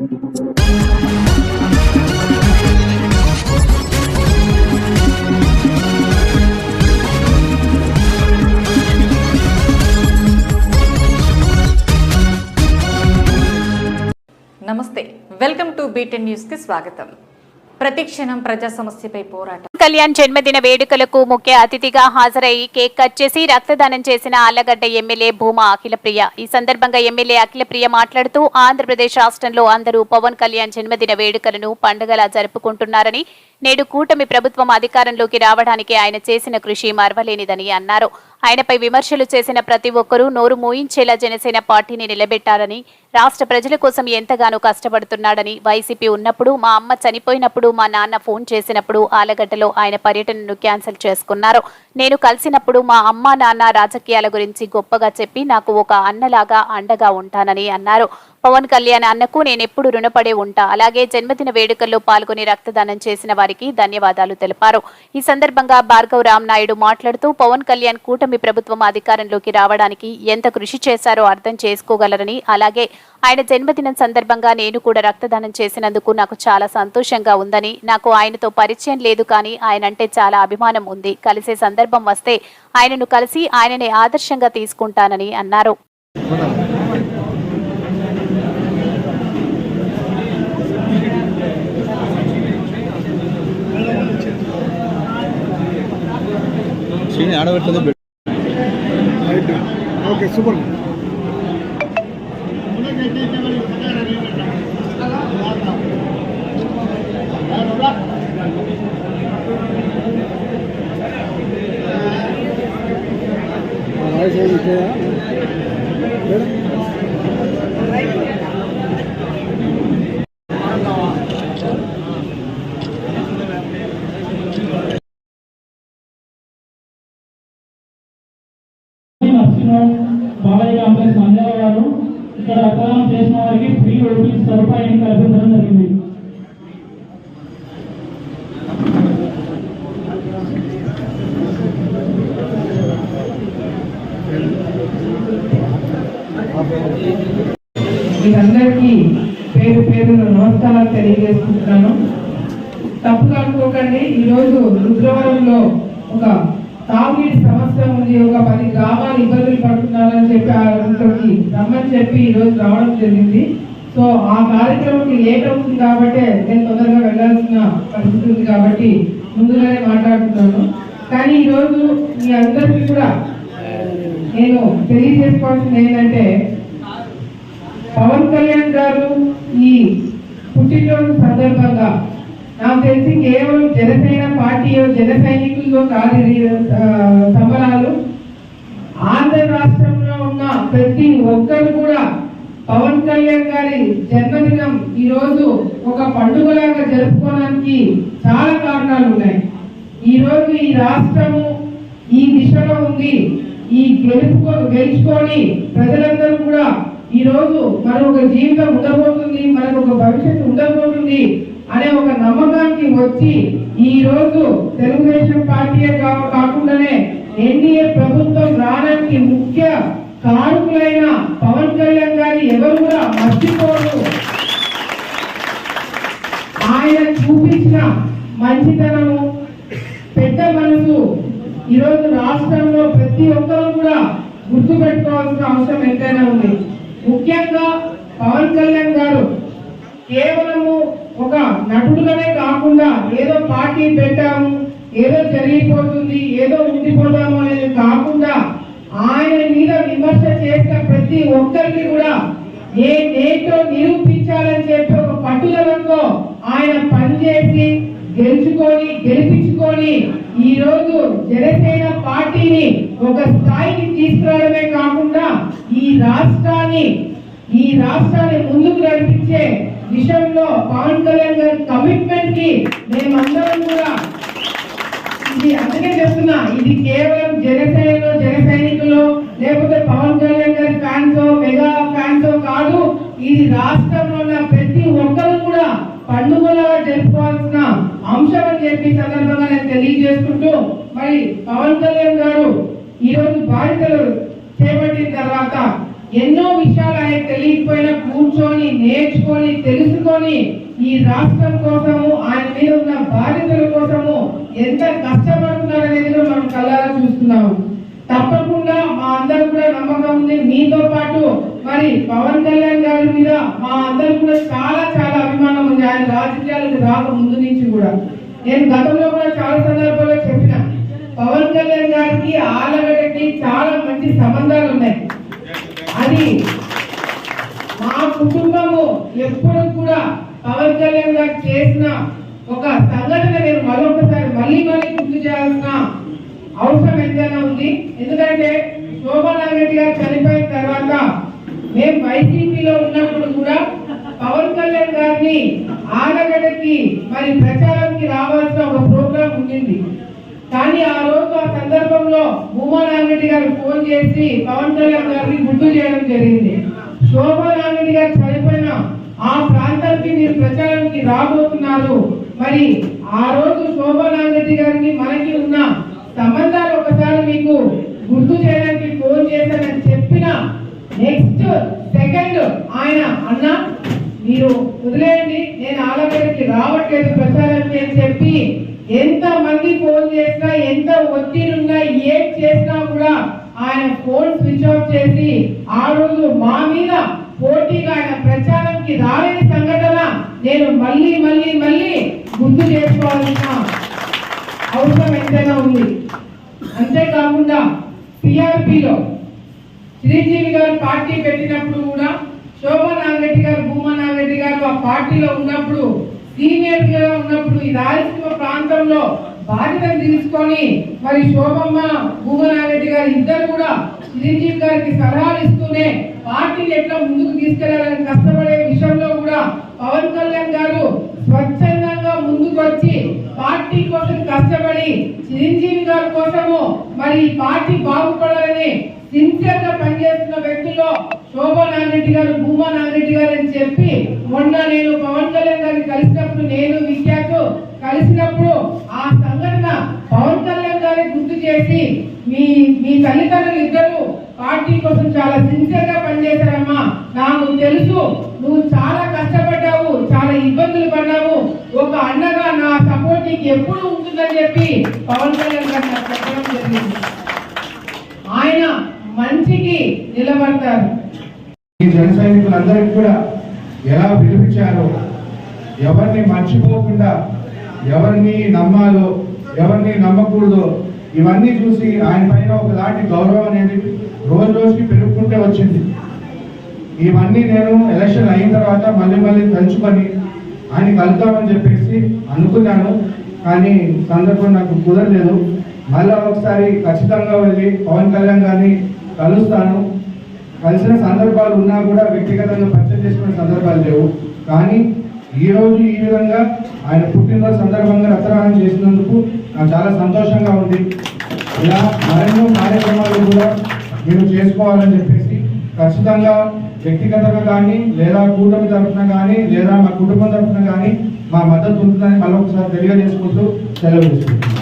నమస్తే. Welcome to beaten న్యూస్కి స్వాగతం. ప్రతిక్షణం ప్రజా సమస్యపై పోరాటం. కళ్యాణ్ జన్మదిన వేడుకలకు ముఖ్య అతిథిగా హాజరై కేక్ కట్ చేసి రక్తదానం చేసిన ఆళ్ళగడ్డ ఎమ్మెల్యే భూమా అఖిలప్రియ. ఈ సందర్భంగా ఎమ్మెల్యే అఖిలప్రియ మాట్లాడుతూ ఆంధ్రప్రదేశ్ రాష్ట్రంలో అందరూ పవన్ కళ్యాణ్ జన్మదిన వేడుకలను పండుగలా జరుపుకుంటున్నారని నేడు కూటమి ప్రభుత్వం అధికారంలోకి రావడానికి ఆయన చేసిన కృషి మరవలేనిదని అన్నారు. ఆయనపై విమర్శలు చేసిన ప్రతి ఒక్కరూ నోరు మూయించేలా జనసేన పార్టీని నిలబెట్టారని రాష్ట్ర ప్రజల కోసం ఎంతగానో కష్టపడుతున్నాడని వైసీపీ ఉన్నప్పుడు మా అమ్మ చనిపోయినప్పుడు మా నాన్న ఫోన్ చేసినప్పుడు ఆలగడ్డలో ఆయన పర్యటనను క్యాన్సిల్ చేసుకున్నారు. నేను కలిసినప్పుడు మా అమ్మ నాన్న రాజకీయాల గురించి గొప్పగా చెప్పి నాకు ఒక అన్నలాగా అండగా ఉంటానని అన్నారు. పవన్ కళ్యాణ్ అన్నకు నేనెప్పుడు రుణపడే ఉంటా. అలాగే జన్మదిన వేడుకల్లో పాల్గొని రక్తదానం చేసిన వారికి ధన్యవాదాలు తెలిపారు. ఈ సందర్భంగా భార్గవ్ రామ్ నాయుడు మాట్లాడుతూ పవన్ కళ్యాణ్ కూటమి ప్రభుత్వం అధికారంలోకి రావడానికి ఎంత కృషి చేశారో అర్థం చేసుకోగలరని అలాగే ఆయన జన్మదినం సందర్భంగా నేను కూడా రక్తదానం చేసినందుకు నాకు చాలా సంతోషంగా ఉందని నాకు ఆయనతో పరిచయం లేదు కానీ ఆయన అంటే చాలా అభిమానం ఉంది. కలిసే సందర్భం వస్తే ఆయనను కలిసి ఆయననే ఆదర్శంగా తీసుకుంటానని అన్నారు. மெஷின் அணவெட்டுறது ஓகே சூப்பர் Thank you. ఏమి బాలయ్య కాంప్లెక్స్ మంజాల గారు ఇక్కడ రక్తదానం చేసిన వారికి ఫ్రీ ఓపీ సదుపాయం కల్పించడం జరిగింది. మీరందరికీ పేరు పేరున నమస్కారాలు తెలియజేసుకుంటున్నాను తప్పుగా అనుకోకండి ఈరోజు రుద్రవరంలో ఒక తాగునీటి సమస్య ఉంది ఒక పది గ్రామాలు ఇబ్బందులు పడుతున్నారని చెప్పి ఆ ఇక్కడికి రమ్మని చెప్పి ఈరోజు రావడం జరిగింది. సో ఆ కార్యక్రమంకి లేట్ అవుతుంది కాబట్టి నేను తొందరగా వెళ్ళాల్సిన పరిస్థితి ఉంది కాబట్టి ముందుగానే మాట్లాడుతున్నాను. కానీ ఈరోజు మీ అందరికీ కూడా నేను తెలియజేసుకోవాల్సింది ఏంటంటే పవన్ కళ్యాణ్ గారు ఈ పుట్టినరోజు సందర్భంగా నాకు తెలిసి కేవలం జనసేన పార్టీ జన సైనికులతో కాదు సంబరాలు. ఆంధ్ర రాష్ట్రంలో ఉన్న ప్రతి ఒక్కరు కూడా పవన్ కళ్యాణ్ గారి జన్మదినం ఈరోజు ఒక పండుగలాగా జరుపుకోవడానికి చాలా కారణాలు ఉన్నాయి. ఈ రోజు ఈ రాష్ట్రము ఈ దిశలో ఉంది. ఈ గెలుపుకో గెలుచుకొని ప్రజలందరూ కూడా ఈరోజు మనకు ఒక జీవితం ఉండబోతుంది మనకు ఒక భవిష్యత్తు ఉండబోతుంది అనే ఒక నమ్మకానికి వచ్చి ఈ రోజు తెలుగుదేశం పార్టీ కాకుండానే ఎన్డీఏ ప్రభుత్వం రావడానికి ముఖ్య కారకులైన పవన్ కళ్యాణ్ గారి ఎవరు కూడా మర్చిపోరు. ఆయన చూపించిన మంచితనము పెద్ద మనసు ఈరోజు రాష్ట్రంలో ప్రతి ఒక్కరూ కూడా గుర్తు పెట్టుకోవాల్సిన అవసరం ఎంతైనా ఉంది. ముఖ్యంగా పవన్ కళ్యాణ్ గారు కేవలము ఒక నటుడుగానే కాకుండా ఏదో పార్టీ పెట్టాము ఏదో జరిగిపోతుంది ఏదో ఉండిపోతాము అనేది కాకుండా ఆయన మీద విమర్శ చేసిన ప్రతి ఒక్కరికి కూడా ఏ నేటో నిరూపించాలని చెప్పి ఒక పట్టుదలతో ఆయన పనిచేసి గెలుచుకొని గెలిపించుకొని ఈ రోజు జనసేన పార్టీని ఒక స్థాయికి తీసుకురావడమే కాకుండా ఈ రాష్ట్రాన్ని ఈ రాష్ట్రాన్ని ముందుకు నడిపించే విషయంలో పవన్ కళ్యాణ్ గారి కమిట్మెంట్కి మేమందరం కూడా ఇది అందుకే చెప్తున్నా ఇది కేవలం జనసేనలో జన సైనికులు లేకపోతే పవన్ కళ్యాణ్ గారి ఫ్యాన్స్ మెగా ఫ్యాన్స్ కాదు ఇది రాష్ట్రంలో ఉన్న ప్రతి ఒక్కరు కూడా పండుగలుగా జరుపుకోవాల్సిన అంశం అని చెప్పి సందర్భంగా నేను తెలియజేసుకుంటూ మరి పవన్ కళ్యాణ్ గారు ఈరోజు బాధ్యతలు చేపట్టిన తర్వాత ఎన్నో విషయాలు ఆయన తెలియకపోయినా కూర్చొని నేర్చుకొని తెలుసుకొని ఈ రాష్ట్రం కోసము ఆయన మీద ఉన్న బాధ్యతల కోసము ఎంత కష్టపడుతున్నారు అనేది మనం కళ్ళారా చూస్తున్నాము. తప్పకుండా మా అందరు కూడా నమ్మకం ఉంది. మీతో పాటు మరి పవన్ కళ్యాణ్ గారి మీద మా అందరు కూడా చాలా చాలా అభిమానం ఉంది. ఆయన రాజకీయాలకు రాక ముందు నుంచి కూడా. నేను గతంలో కూడా చాలా సందర్భాల్లో చెప్పిన పవన్ కళ్యాణ్ గారికి ఆలగడ్డకి చాలా మంచి సంబంధాలు ఉన్నాయి. అది మా కుటుంబము ఎప్పుడు కూడా పవన్ కళ్యాణ్ గారు చేసిన ఒక సంఘటన నేను మరొకసారి మళ్ళీ మళ్ళీ గుర్తు చేయాల్సిన అవసరం ఎంతైనా ఉంది. ఎందుకంటే శోభన్ రెడ్డి గారు చనిపోయిన తర్వాత మేము వైసీపీలో ఉన్నప్పుడు కూడా పవన్ కళ్యాణ్ గారిని ఆలగడ్డకి మరి ప్రచారానికి రావాల్సిన ఒక ప్రోగ్రాం ఉండింది. కానీ ఆ రోజు ఆ సందర్భంలో భూమా నాగిరెడ్డి గారు ఫోన్ చేసి పవన్ కళ్యాణ్ గారిని గుర్తు చేయడం జరిగింది. శోభా నాగిరెడ్డి గారు చనిపోయిన ఆ ప్రాంతానికి మీరు ప్రచారానికి రాబోతున్నారు. మరి ఆ రోజు శోభా నాగిరెడ్డి గారిని మనకి ఉన్న సంబంధాలు ఒకసారి మీకు గుర్తు చేయడానికి ఫోన్ చేశానని చెప్పిన నెక్స్ట్ సెకండ్ ఆయన అన్న మీరు వదిలేయండి నేను ఆలగడ్డకి రావట్లేదు ప్రచారానికి అని చెప్పి ఎంత మంది ఫోన్ చేసినా ఎంత ఒత్తిడిన్నా ఏం చేసినా కూడా ఆయన ఫోన్ స్విచ్ ఆఫ్ చేసి ఆ రోజు మా మీద పోటీగా ఆయన ప్రచారంకి రాలేని సంఘటన నేను మళ్ళీ మళ్ళీ మళ్ళీ గుర్తు చేసుకోవాల్సిన అవసరం ఎంతైనా ఉంది. అంతేకాకుండా సిఆర్పిలో చిరంజీవి గారు పార్టీ పెట్టినప్పుడు కూడా శోభా నాగరెడ్డి గారు భూమా నాగరెడ్డి గారు ఆ పార్టీలో ఉన్నప్పుడు సీనియర్గా ఉన్నప్పుడు ఈ రాయలసీమ ప్రాంతంలో బాధ్యత తీసుకొని మరి శోభమ్మ భూమనారెడ్డి గారు ఇద్దరు కూడా చిరంజీవి గారికి సలహాలు ఇస్తూనే పార్టీని ఎట్లా ముందుకు తీసుకెళ్ళాలని కష్టపడే విషయంలో కూడా పవన్ కళ్యాణ్ గారు స్వచ్ఛందంగా ముందుకు వచ్చి పార్టీ కోసం కష్టపడి చిరంజీవి గారి కోసము మరి ఈ పార్టీ బాగుపడాలని సిన్సియర్గా పనిచేస్తున్న వ్యక్తుల్లో శోభా నాగిరెడ్డి గారు భూమా నాగిరెడ్డి గారు అని చెప్పి మొన్న నేను పవన్ కలిసినప్పుడు నేను విద్యకు కలిసినప్పుడు ఆ సంఘటన పవన్ కళ్యాణ్ గారి గుర్తు చేసి మీ మీ తల్లిదండ్రులు ఇద్దరు పార్టీ కోసం చాలా సిన్సియర్గా పనిచేశారమ్మా. నాకు తెలుసు నువ్వు చాలా కష్టపడ్డావు చాలా ఇబ్బందులు పడ్డావు. ఒక అన్నగా నా సపోర్ట్ నీకు ఎప్పుడు ఉంటుందని చెప్పి పవన్ కళ్యాణ్ గారు నాకు చెప్పడం జరిగింది. ఆయన మంచికి నిలబడతారు ఈ జన సైనికులందరికీ కూడా ఎలా పిలిపించారో ఎవరిని మర్చిపోకుండా ఎవరిని నమ్మాలో ఎవరిని నమ్మకూడదో ఇవన్నీ చూసి ఆయన పైన ఒకలాంటి గౌరవం అనేది రోజు రోజుకి పెరుగుకుంటే వచ్చింది. ఇవన్నీ నేను ఎలక్షన్ అయిన తర్వాత మళ్ళీ మళ్ళీ తలుచుకొని ఆయన కలుద్దామని చెప్పేసి అనుకున్నాను. కానీ సందర్భం నాకు కుదరలేదు. మళ్ళీ ఒకసారి ఖచ్చితంగా వెళ్ళి పవన్ కళ్యాణ్ గారిని కలుస్తాను. కలిసిన సందర్భాలు ఉన్నా కూడా వ్యక్తిగతంగా పరిచయం చేసుకునే సందర్భాలు లేవు. కానీ ఈ రోజు ఈ విధంగా ఆయన పుట్టినరోజు సందర్భంగా రక్తదానం చేసినందుకు నాకు చాలా సంతోషంగా ఉంది. ఇలా మరెన్నో కార్యక్రమాలు కూడా మీరు చేసుకోవాలని చెప్పేసి ఖచ్చితంగా వ్యక్తిగతంగా కానీ లేదా కూటమి తరఫున కానీ లేదా మా కుటుంబం తరఫున కానీ మా మద్దతు ఉంటుందని మళ్ళీ ఒకసారి తెలియజేసుకుంటూ సెలవు తీసుకుంటున్నాను.